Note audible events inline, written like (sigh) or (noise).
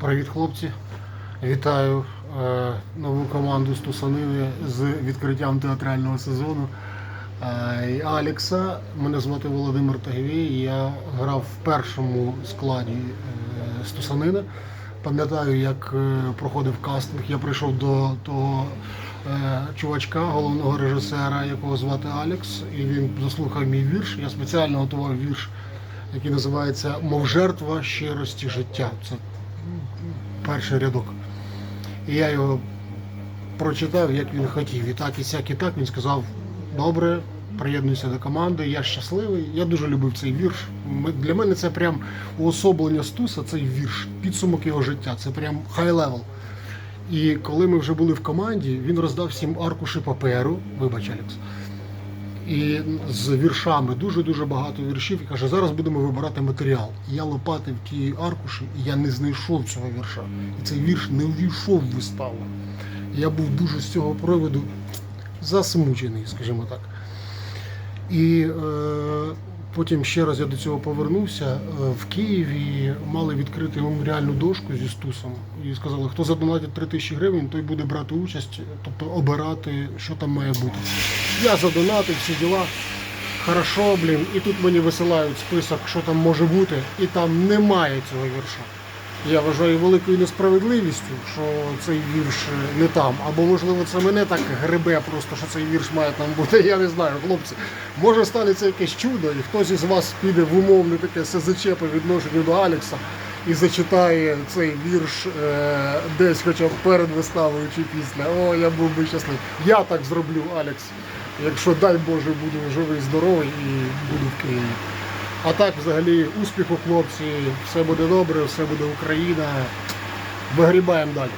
Привіт, хлопці! Вітаю е, нову команду Стусанини з відкриттям театрального сезону. Е, Алекса. Мене звати Володимир Тагівій. Я грав в першому складі е, Стусанини. Пам'ятаю, як е, проходив кастинг. Я прийшов до того е, чувачка, головного режисера, якого звати Алекс, і він заслухав мій вірш. Я спеціально готував вірш, який називається Мов жертва щирості життя. Це перший рядок. І я його прочитав, як він хотів. І так, і сяк, і так він сказав: добре, приєднуйся до команди, я щасливий. Я дуже любив цей вірш. Для мене це прям уособлення Стуса, цей вірш, підсумок його життя. Це прям хай левел. І коли ми вже були в команді, він роздав всім аркуші паперу, вибач, Алекс, і з віршами дуже-дуже багато віршів. І каже, зараз будемо вибирати матеріал. І я лопатив ті аркуші, і я не знайшов цього вірша. І цей вірш не увійшов в виставу. Я був дуже з цього приводу засмучений, скажімо так. І е, потім ще раз я до цього повернувся. Е, В Києві мали відкрити меморіальну дошку зі стусом. І сказали, хто задонатить 3 тисячі гривень, той буде брати участь, тобто обирати, що там має бути. Я задонатив всі діла. Хорошо, блін, і тут мені висилають список, що там може бути, і там немає цього вірша. Я вважаю великою несправедливістю, що цей вірш е, не там. Або можливо це мене так гребе, просто що цей вірш має там бути. (laughs) Я не знаю, хлопці. Може станеться якесь чудо, і хтось із вас піде в умовне таке СЗЧ по відношенню до Алекса і зачитає цей вірш е, десь, хоча б перед виставою чи після. О, я був би щасливий. Я так зроблю, Алекс. Якщо дай Боже буду живий, здоровий і буду в Києві. А так, взагалі, успіху, хлопці, все буде добре, все буде Україна. Вигрібаємо далі.